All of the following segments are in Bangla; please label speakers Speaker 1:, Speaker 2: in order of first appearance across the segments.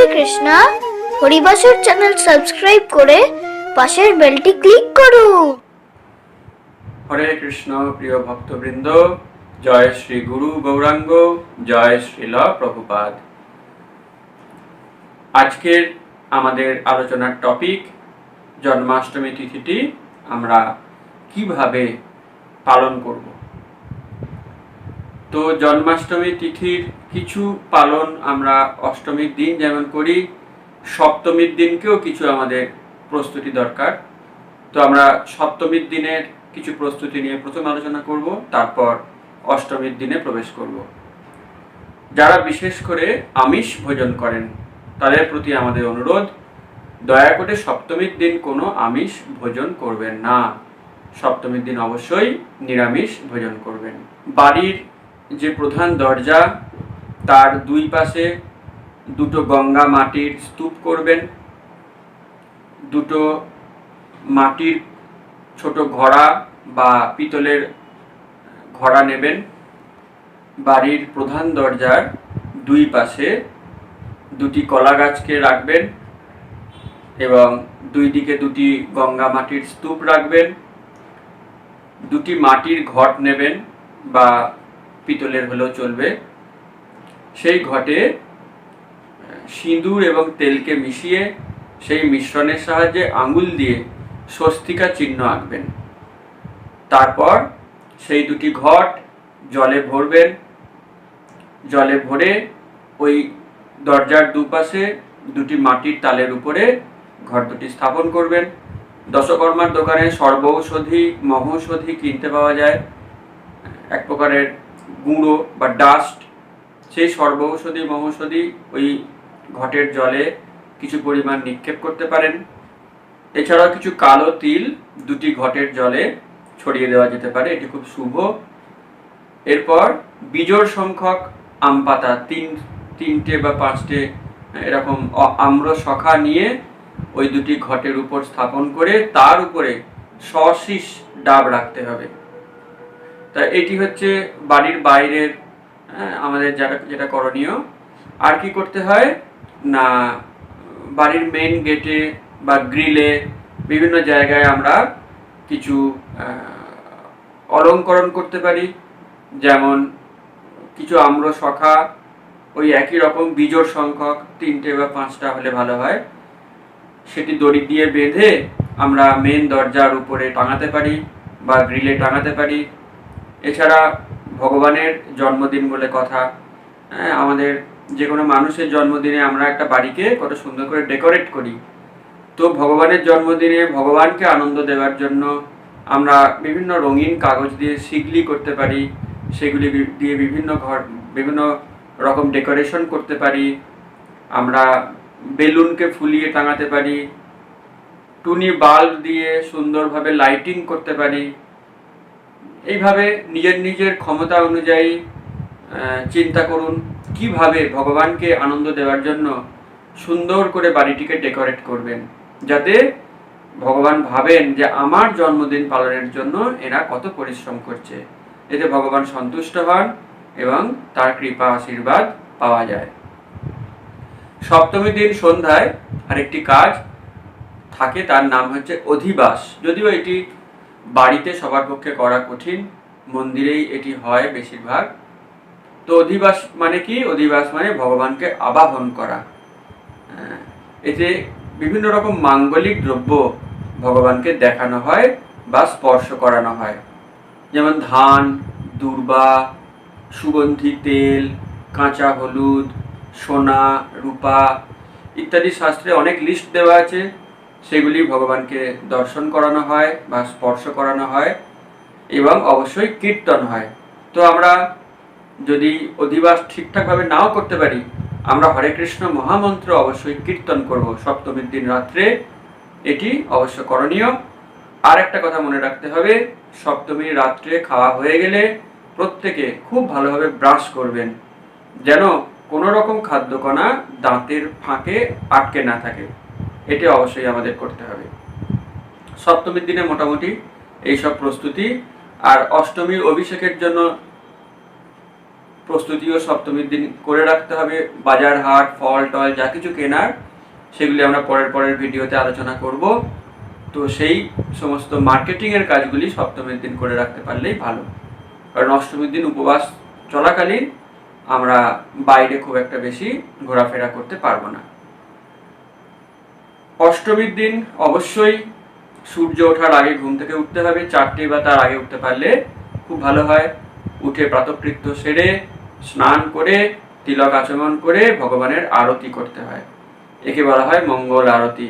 Speaker 1: শ্রী কৃষ্ণা। হরিবাসর চ্যানেল সাবস্ক্রাইব করে পাশের বেলটি ক্লিক করুন
Speaker 2: হরে কৃষ্ণ, প্রিয় ভক্তবৃন্দ, জয় শ্রী গুরু গৌরাঙ্গ, জয় শ্রীল প্রভুপাদ। আজকের আমাদের আলোচনার টপিক জন্মাষ্টমী তিথিটি, আমরা কীভাবে পালন করব? তো জন্মাষ্টমী তিথির কিছু পালন আমরা অষ্টমীর দিন যেমন করি, সপ্তমীর দিনকেও কিছু আমাদের প্রস্তুতি দরকার। তো আমরা সপ্তমীর দিনের কিছু প্রস্তুতি নিয়ে প্রথম আলোচনা করব, তারপর অষ্টমীর দিনে প্রবেশ করব। যারা বিশেষ করে আমিষ ভোজন করেন, তাদের প্রতি আমাদের অনুরোধ, দয়া করে সপ্তমীর দিন কোনো আমিষ ভোজন করবেন না। সপ্তমীর দিন অবশ্যই নিরামিষ ভোজন করবেন। বাড়ির যে প্রধান দরজা, তার দুই পাশে দুটো গঙ্গা মাটির স্তূপ করবেন। দুটো মাটির ছোট ঘড়া বা পিতলের ঘড়া নেবেন। বাড়ির প্রধান দরজার দুই পাশে দুটি কলা গাছকে রাখবেন এবং দুই দিকে দুটি গঙ্গা মাটির স্তূপ রাখবেন। দুটি মাটির ঘট নেবেন বা পিতলের হলেও চলবে। সেই ঘটে সিঁদুর এবং তেলকে মিশিয়ে সেই মিশ্রণের সাহায্যে আঙুল দিয়ে স্বস্তিকা চিহ্ন আঁকবেন। তারপর সেই দুটি ঘট জলে ভরবেন। জলে ভরে ওই দরজার দুপাশে দুটি মাটির তালের উপরে ঘর দুটি স্থাপন করবেন। দশকর্মার দোকানে সর্বৌষধি, মহৌষধি কিনতে পাওয়া যায়। এক প্রকারের গুঁড়ো বা ডাস্ট সেই সর্বৌষধি মহৌষধি ওই ঘটের জলে কিছু পরিমাণ নিক্ষেপ করতে পারেন। এছাড়াও কিছু কালো তিল দুটি ঘটের জলে ছড়িয়ে দেওয়া যেতে পারে, এটি খুব শুভ। এরপর বিজোড় সংখ্যক আম পাতা, তিন, তিনটে বা পাঁচটে এরকম আম্র শখা নিয়ে ওই দুটি ঘটের উপর স্থাপন করে তার উপরে সশিস ডাব রাখতে হবে। তা এটি হচ্ছে বাড়ির বাইরের হ্যাঁ, আমাদের যেটা যেটা করণীয়। আর কি করতে হয়? না বাড়ির মেন গেটে বা গ্রিলে বিভিন্ন জায়গায় আমরা কিছু অলঙ্করণ করতে পারি। যেমন কিছু আম্র শখা ওই একই রকম বিজোড় সংখ্যক তিনটে বা পাঁচটা হলে ভালো হয়। সেটি দড়ি দিয়ে বেঁধে আমরা মেন দরজার উপরে টাঙাতে পারি বা গ্রিলে টাঙাতে পারি। এছাড়া ভগবানের জন্মদিন বলে কথা হ্যাঁ, আমাদের যে কোনো মানুষের জন্মদিনে আমরা একটা বাড়িকে কত সুন্দর করে ডেকোরেট করি। তো ভগবানের জন্মদিনে ভগবানকে আনন্দ দেওয়ার জন্য আমরা বিভিন্ন রঙিন কাগজ দিয়ে শিগলি করতে পারি সেগুলি দিয়ে বিভিন্ন ঘর বিভিন্ন রকম ডেকোরেশন করতে পারি। আমরা বেলুনকে ফুলিয়ে টাঙাতে পারি টুনি বাল্ব দিয়ে সুন্দরভাবে লাইটিং করতে পারি। এইভাবে নিজের নিজের ক্ষমতা অনুযায়ী চিন্তা করুন, কীভাবে ভগবানকে আনন্দ দেওয়ার জন্য সুন্দর করে বাড়িটিকে ডেকোরেট করবেন, যাতে ভগবান ভাবেন যে আমার জন্মদিন পালনের জন্য এরা কত পরিশ্রম করছে। এতে ভগবান সন্তুষ্ট হন এবং তার কৃপা আশীর্বাদ পাওয়া যায়। সপ্তমী দিন সন্ধ্যায় আরেকটি কাজ থাকে, তার নাম হচ্ছে অধিবাস। যদিও এটি বাড়িতে সবার পক্ষে করা কঠিন, মন্দিরেই এটি হয় বেশিরভাগ। তো অধিবাস মানে কি? অধিবাস মানে ভগবানকে আবাহন করা। এতে বিভিন্ন রকম মাঙ্গলিক দ্রব্য ভগবানকে দেখানো হয় বা স্পর্শ করানো হয়। যেমন ধান, দুর্বা, সুগন্ধি, তেল, কাঁচা হলুদ, সোনা, রূপা ইত্যাদি শাস্ত্রে অনেক লিস্ট দেওয়া আছে। সেগুলি ভগবানকে দর্শন করানো হয় বা স্পর্শ করানো হয় এবং অবশ্যই কীর্তন হয়। তো আমরা যদি অধিবাস ঠিকঠাকভাবে নাও করতে পারি, আমরা হরে কৃষ্ণ মহামন্ত্র অবশ্যই কীর্তন করব সপ্তমীর দিন রাত্রে। এটি অবশ্য করণীয়। আর একটা কথা মনে রাখতে হবে সপ্তমীর রাত্রে খাওয়া হয়ে গেলে প্রত্যেকে খুব ভালোভাবে ব্রাশ করবেন, যেন কোনো রকম খাদ্যকণা দাঁতের ফাঁকে আটকে না থাকে। এটি অবশ্যই আমাদের করতে হবে। সপ্তমীর দিনে মোটামুটি এইসব প্রস্তুতি আর অষ্টমীর অভিষেকের জন্য প্রস্তুতিও সপ্তমীর দিন করে রাখতে হবে। বাজার হাট, ফল, টল, যা কিছু কেনার, সেগুলি আমরা পরের পরের ভিডিওতে আলোচনা করব। তো সেই সমস্ত মার্কেটিংয়ের কাজগুলি সপ্তমীর দিন করে রাখতে পারলেই ভালো। কারণ অষ্টমীর দিন উপবাস চলাকালীন আমরা বাইরে খুব একটা বেশি ঘোরাফেরা করতে পারব না। অষ্টমীর দিন অবশ্যই সূর্য ওঠার আগে ঘুম থেকে উঠতে হবে। চারটে বা তার আগে উঠতে পারলে খুব ভালো হয়। উঠে প্রাতকৃত্য সেরে, স্নান করে, তিলক আচমন করে ভগবানের আরতি করতে হয়। একে বলা হয় মঙ্গল আরতি।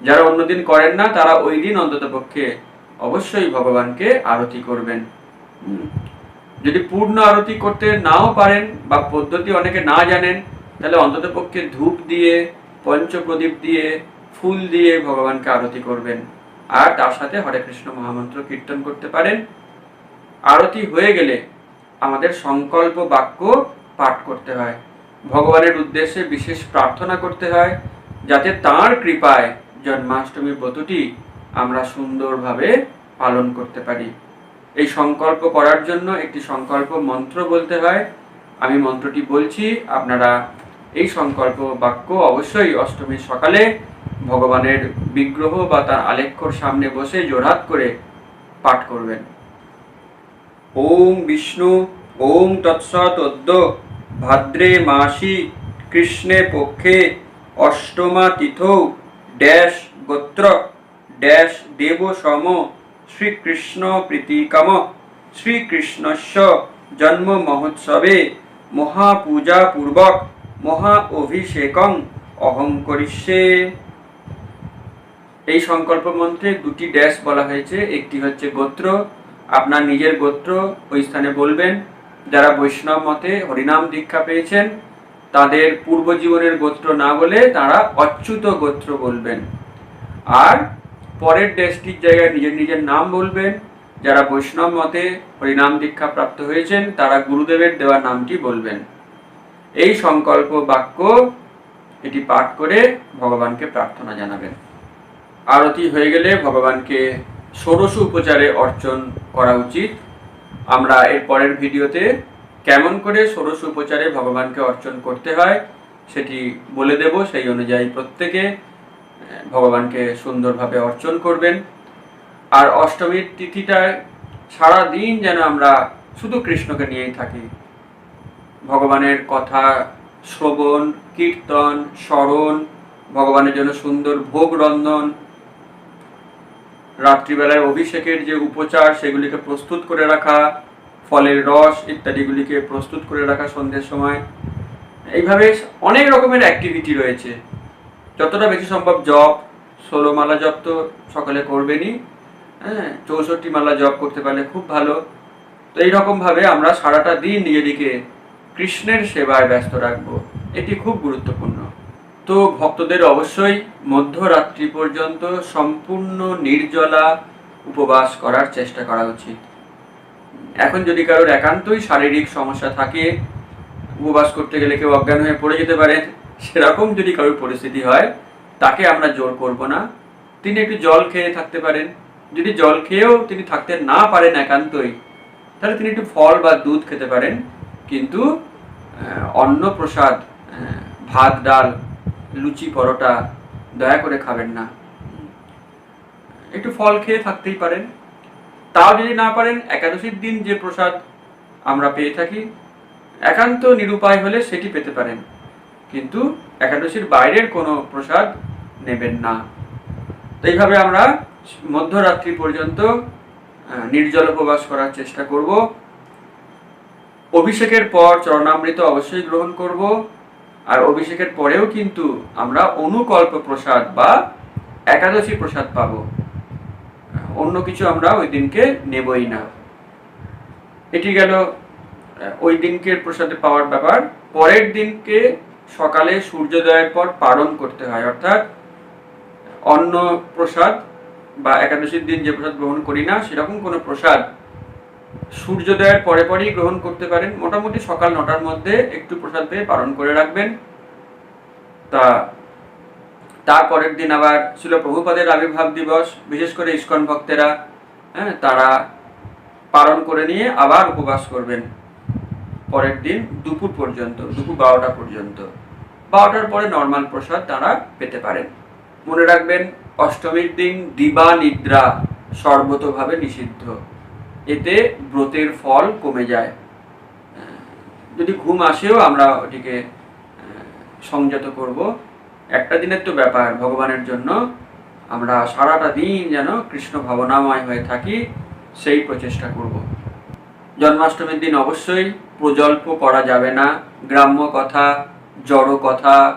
Speaker 2: যারা অন্যদিন করেন না, তারা ওই দিন অন্তত পক্ষে অবশ্যই ভগবানকে আরতি করবেন। যদি পূর্ণ আরতি করতে নাও পারেন বা পদ্ধতি অনেকে না জানেন, তাহলে অন্তত পক্ষে ধূপ দিয়ে, পঞ্চপ্রদীপ দিয়ে ফুল দিয়ে ভগবানকে আরতি করবেন। আর তার সাথে হরে কৃষ্ণ মহামন্ত্র কীর্তন করতে পারেন। আরতি হয়ে গেলে আমাদের সংকল্প বাক্য পাঠ করতে হয়। ভগবানের উদ্দেশ্যে বিশেষ প্রার্থনা করতে হয়, যাতে তার কৃপায় জন্মাষ্টমী ব্রতটি আমরা সুন্দরভাবে পালন করতে পারি। এই সংকল্প করার জন্য একটি সংকল্প মন্ত্র বলতে হয়। আমি মন্ত্রটি বলছি, আপনারা এই সংকল্প বাক্য অবশ্যই অষ্টমীর সকালে ভগবানের বিগ্রহ বা তার আলেখ্যর সামনে বসে জোরহাত করে পাঠ করবেন। ওম বিষ্ণু, ওম তৎসৎ অদ্য, ভাদ্রে মাসি, কৃষ্ণে পক্ষে, অষ্টমা তিথৌ, ড্যাশ গোত্র, ড্যাশ দেব সম, শ্রীকৃষ্ণ প্রীতিকাম, শ্রীকৃষ্ণস্য জন্ম মহোৎসবে মহাপূজা পূর্বক, মহা অভিষেকং, অহং করিষ্যে। এই সংকল্প মন্ত্রে দুটি ড্যাশ বলা হয়েছে। একটি হচ্ছে গোত্র। আপনার নিজের গোত্র ওই স্থানে বলবেন, যারা বৈষ্ণব মতে হরিনাম দীক্ষা পেয়েছেন, তাদের পূর্ব জীবনের গোত্র না বলে তারা অচ্যুত গোত্র বলবেন। আর পরের ড্যাশটির জায়গায় নিজের নিজের নাম বলবেন, যারা বৈষ্ণব মতে হরিনাম দীক্ষা প্রাপ্ত হয়েছেন, তারা গুরুদেবের দেওয়া নামটি বলবেন। এই সংকল্প বাক্য এটি পাঠ করে ভগবানকে প্রার্থনা জানাবেন। আরতি হয়ে গেলে ভগবানকে ষোড়শ উপচারে অর্চন করা উচিত। আমরা এর পরের ভিডিওতে কেমন করে ষোড়শ উপচারে ভগবানকে অর্চন করতে হয় সেটি বলে দেব। সেই অনুযায়ী প্রত্যেকে ভগবানকে সুন্দরভাবে অর্চন করবেন। আর অষ্টমীর তিথিটায় সারা দিন যেন আমরা শুধু কৃষ্ণকে নিয়েই থাকি। ভগবানের কথা শ্রবণ, কীর্তন, স্মরণ, ভগবানের জন্য সুন্দর ভোগ রন্ধন রাত্রিবেলায় অভিষেকের যে উপচার, সেগুলিকে প্রস্তুত করে রাখা, ফলের রস ইত্যাদিগুলিকে প্রস্তুত করে রাখা সন্ধ্যের সময়। এইভাবে অনেক রকমের অ্যাক্টিভিটি রয়েছে। যতটা বেশি সম্ভব জপ, ষোলো মালা জপ তো সকালে করবেনই। হ্যাঁ চৌষট্টি মালা জপ করতে পারলে খুব ভালো। তো এইরকমভাবে আমরা সারাটা দিন নিজেদিকে কৃষ্ণের সেবায় ব্যস্ত রাখব। এটি খুব গুরুত্বপূর্ণ। তো ভক্তদের অবশ্যই মধ্যরাত্রি পর্যন্ত সম্পূর্ণ নির্জলা উপবাস করার চেষ্টা করা উচিত। এখন যদি কারোর একান্তই শারীরিক সমস্যা থাকে, উপবাস করতে গেলে কেউ অজ্ঞান হয়ে পড়ে যেতে পারে। সেরকম যদি কারোর পরিস্থিতি হয়, তাকে আমরা জোর করব না। তিনি একটু জল খেয়ে থাকতে পারেন। যদি জল খেয়েও তিনি থাকতে না পারেন একান্তই, তাহলে তিনি একটু ফল বা দুধ খেতে পারেন। কিন্তু অন্ন প্রসাদ ভাত, ডাল লুচি, পরোটা, দয়া করে খাবেন না। একটু ফল খেয়ে থাকতেই পারেন। তাও যদি না পারেন, একাদশীর দিন যে প্রসাদ আমরা পেয়ে থাকি, একান্ত নিরুপায় হলে সেটি পেতে পারেন। কিন্তু একাদশীর বাইরের কোনো প্রসাদ নেবেন না। তো এইভাবে আমরা মধ্যরাত্রি পর্যন্ত নির্জল উপবাস করার চেষ্টা করব। অভিষেকের পর চরণামৃত অবশ্যই গ্রহণ করব। আর অভিষেকের পরেও কিন্তু আমরা অনুকল্প প্রসাদ বা একাদশী প্রসাদ পাবো। অন্য কিছু আমরা ওই দিনকে নেবই না। এটি গেল ওই দিনকে প্রসাদে পাওয়ার ব্যাপার। পরের দিনকে সকালে সূর্যোদয়ের পর পালন করতে হয়, অর্থাৎ অন্ন প্রসাদ বা একাদশীর দিন যে প্রসাদ গ্রহণ করি না, সেরকম কোনো প্রসাদ সূর্যোদয়ের পরে পরেই গ্রহণ করতে পারেন। মোটামুটি সকাল নটার মধ্যে একটু প্রসাদ পেয়ে পালন করে রাখবেন। তা তারপরের দিন আবার ছিল প্রভুপাদের আবির্ভাব দিবস। বিশেষ করে ইস্কন ভক্তেরা হ্যাঁ তারা পালন করে নিয়ে আবার উপবাস করবেন। পরের দিন দুপুর পর্যন্ত, দুপুর বারোটা পর্যন্ত। বারোটার পরে নর্মাল প্রসাদ তারা পেতে পারেন। মনে রাখবেন, অষ্টমীর দিন দিবা নিদ্রা সর্বতভাবে নিষিদ্ধ। এতে ব্রতের ফল কমে যায়। যদি ঘুম আসেও আমরা ওটিকে সংযত করব। একটা দিনের তো ব্যাপার ভগবানের জন্য। আমরা সারাটা দিন যেন কৃষ্ণ ভাবনাময় হয়ে থাকি, সেই প্রচেষ্টা করব। জন্মাষ্টমীর দিন অবশ্যই প্রজল্প করা যাবে না। গ্রাম্য কথা, জড় কথা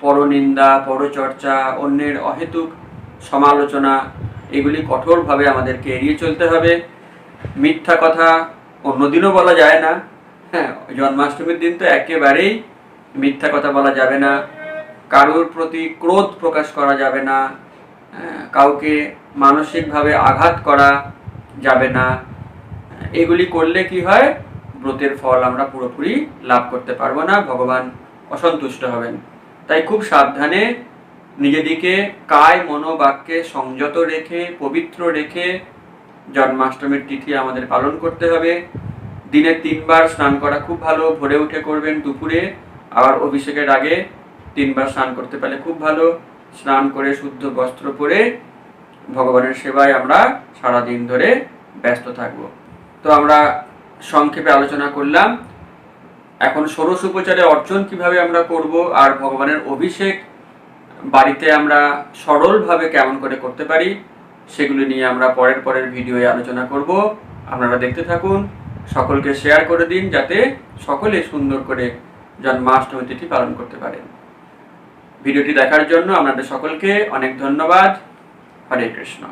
Speaker 2: পরনিন্দা, পরচর্চা, অন্যের অহেতুক সমালোচনা এগুলি কঠোরভাবে আমাদেরকে এড়িয়ে চলতে হবে। মিথ্যা কথা অন্যদিনও বলা যায় না। হ্যাঁ জন্মাষ্টমীর দিন তো একেবারেই মিথ্যা কথা বলা যাবে না। কারোর প্রতি ক্রোধ প্রকাশ করা যাবে না। কাউকে মানসিকভাবে আঘাত করা যাবে না। এগুলি করলে কি হয়? ব্রতের ফল আমরা পুরোপুরি লাভ করতে পারব না। ভগবান অসন্তুষ্ট হবেন। তাই খুব সাবধানে নিজেদিকে কায় মনোবাক্যে সংযত রেখে, পবিত্র রেখে জন্মাষ্টমীর তিথি আমাদের পালন করতে হবে। দিনে তিনবার স্নান করা খুব ভালো, ভোরে উঠে করবেন দুপুরে, আবার অভিষেকের আগে তিনবার স্নান করতে পারলে খুব ভালো। স্নান করে শুদ্ধ বস্ত্র পরে ভগবানের সেবায় আমরা সারা দিন ধরে ব্যস্ত থাকব। তো আমরা সংক্ষেপে আলোচনা করলাম, এখন ষোড়শ উপচারে অর্জন কীভাবে আমরা করব, আর ভগবানের অভিষেক বাড়িতে আমরা সরলভাবে কেমন করে করতে পারি, সেগুলি নিয়ে আমরা পরের পরের ভিডিওয়ে আলোচনা করব। আপনারা দেখতে থাকুন, সকলকে শেয়ার করে দিন, যাতে সকলে সুন্দর করে জন্মাষ্টমী তিথি পালন করতে পারেন ভিডিওটি দেখার জন্য আপনাদের সকলকে অনেক ধন্যবাদ। হরে কৃষ্ণ।